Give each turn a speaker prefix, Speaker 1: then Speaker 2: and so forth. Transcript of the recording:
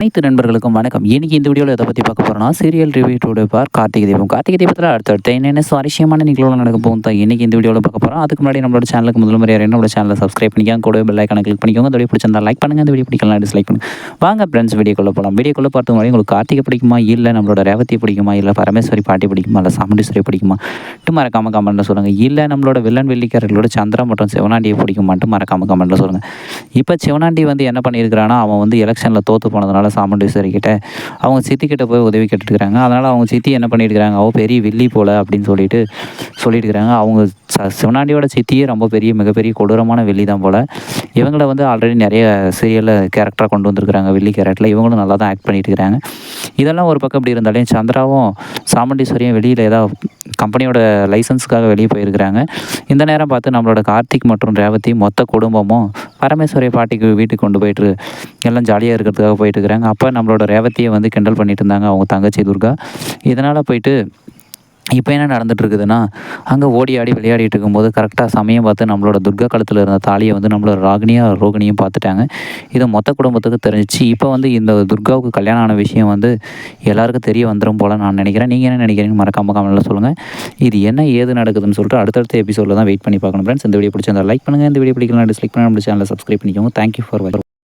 Speaker 1: அனைத்து நண்பர்களுக்கும் வணக்கம். இன்னைக்கு இந்த வீடியோவில் எதை பற்றி பார்க்க போகிறோம்னா சீரியல் ரிவியூ டூ பார் கார்த்திகை தீபம். கார்த்திகை தீபத்தில் அடுத்தடுத்த என்னென்ன சுவாரஸ்யமான நிகழ்வுகள் நடக்க போகும் தான் இன்னைக்கு இந்த வீடியோவில் பார்க்க போகிறோம் அதுக்கு முன்னாடி நம்மளோட சேனலுக்கு முதல் முறையாக நம்மளோட சேனலை சப்ஸ்கிரைப் பண்ணிக்கோங்க. கூட பெல் ஐக்கான கிளிக் பண்ணிக்கோங்க. இந்த வீடியோ பிடிச்சிருந்தா லைக் பண்ணுங்கள் இந்த வீடியோ பிடிக்கலாம் டிஸ்லைக் பண்ணுங்கள் வாங்க ஃப்ரெண்ட்ஸ் வீடியோக்குள்ள போகலாம் வீடியோக்குள்ள பார்த்து முன்னாடி உங்களுக்கு கார்த்திகை பிடிக்குமா? இல்லை நம்மளோட ரேவதி பிடிக்குமா? இல்லை பரமேஸ்வரி பாட்டி பிடிக்குமா? இல்லை சாமுண்டீஸ்வரி பிடிக்குமா? மட்டும் மறக்காம கமெண்ட்டில் சொல்லுங்கள் இல்லை நம்மளோட வில்லன் வெள்ளிக்காரர்களோட சந்திரா மற்றும் சிவனாண்டியை பிடிக்குமான்ட்டு மறக்காம கமெண்ட்டில் சொல்லுங்கள் இப்போ சிவனாண்டி வந்து என்ன பண்ணியிருக்கிறான்னா அவன் வந்து எலெக்ஷனில் தோற்று போனதுனால சாமுண்டீஸ்வரி கிட்ட அவங்க சித்திக்கிட்ட போய் உதவி கேட்டுருக்குறாங்க அதனால் அவங்க சித்தி என்ன பண்ணியிருக்கிறாங்க அவள் பெரிய வில்லி போல் அப்படின்னு சொல்லிட்டு சொல்லியிருக்கிறாங்க அவங்க ச சிவனாண்டியோட சித்தியே ரொம்ப பெரிய மிகப்பெரிய கொடூரமான வெள்ளி தான் போல். இவங்கள வந்து ஆல்ரெடி நிறைய சீரியலில் கேரக்டராக கொண்டு வந்திருக்கிறாங்க. வெள்ளி கேரக்டரில் இவங்களும் நல்லா தான் ஆக்ட் பண்ணிட்டு இருக்கிறாங்க இதெல்லாம் ஒரு பக்கம் இப்படி இருந்தாலே சந்திராவும் சாமுண்டீஸ்வரியும் வெளியில் ஏதாவது கம்பெனியோட லைசன்ஸுக்காக வெளியே போயிருக்கிறாங்க. இந்த நேரம் பார்த்து நம்மளோட கார்த்திக் மற்றும் ரேவதி மொத்த குடும்பமும் பரமேஸ்வரி பாட்டிக்கு வீட்டுக்கு கொண்டு போயிட்டு எல்லாம் ஜாலியாக இருக்கிறதுக்காக போயிட்டு இருக்கிறாங்க. அப்போ நம்மளோட ரேவதியை வந்து கிண்டல் பண்ணிட்டு இருந்தாங்க அவங்க தங்கச்சி துர்கா. இதனால் போயிட்டு இப்போ என்ன நடந்துட்டுருக்குதுன்னா அங்கே ஓடி ஆடி விளையாடிட்டு இருக்கும்போது கரெக்டாக சமயம் பார்த்து நம்மளோட துர்கா காலத்தில் இருந்த தாலியை வந்து நம்மளோட ராகினியா ரோகிணியும் பார்த்துட்டாங்க. இது மொத்த குடும்பத்துக்கு தெரிஞ்சிச்சு. இப்போ வந்து இந்த துர்காவுக்கு கல்யாணம் ஆன விஷயம் வந்து எல்லாருக்கும் தெரிய வந்துடும் போல் நான் நினைக்கிறேன். நீங்கள் என்ன நினைக்கிறீங்கன்னு மறக்காம கமெண்ட்டில் சொல்லுங்கள் இது என்ன ஏது நடக்குதுன்னு சொல்லிட்டு அடுத்தடுத்த எபிசோடில் தான் வெயிட் பண்ணி பார்க்கணும் ஃப்ரெண்ட்ஸ் இந்த வீடியோ பிடிச்சிருந்தா லைக் பண்ணுங்கள் இந்த வீடியோ பிடிக்கலாம் டிஸ்லைக் பண்ண நம்ம சேனலில் சப்ஸ்கிரைப் பண்ணிக்கோங்க. தேங்க்யூ ஃபார் வாட்சிங்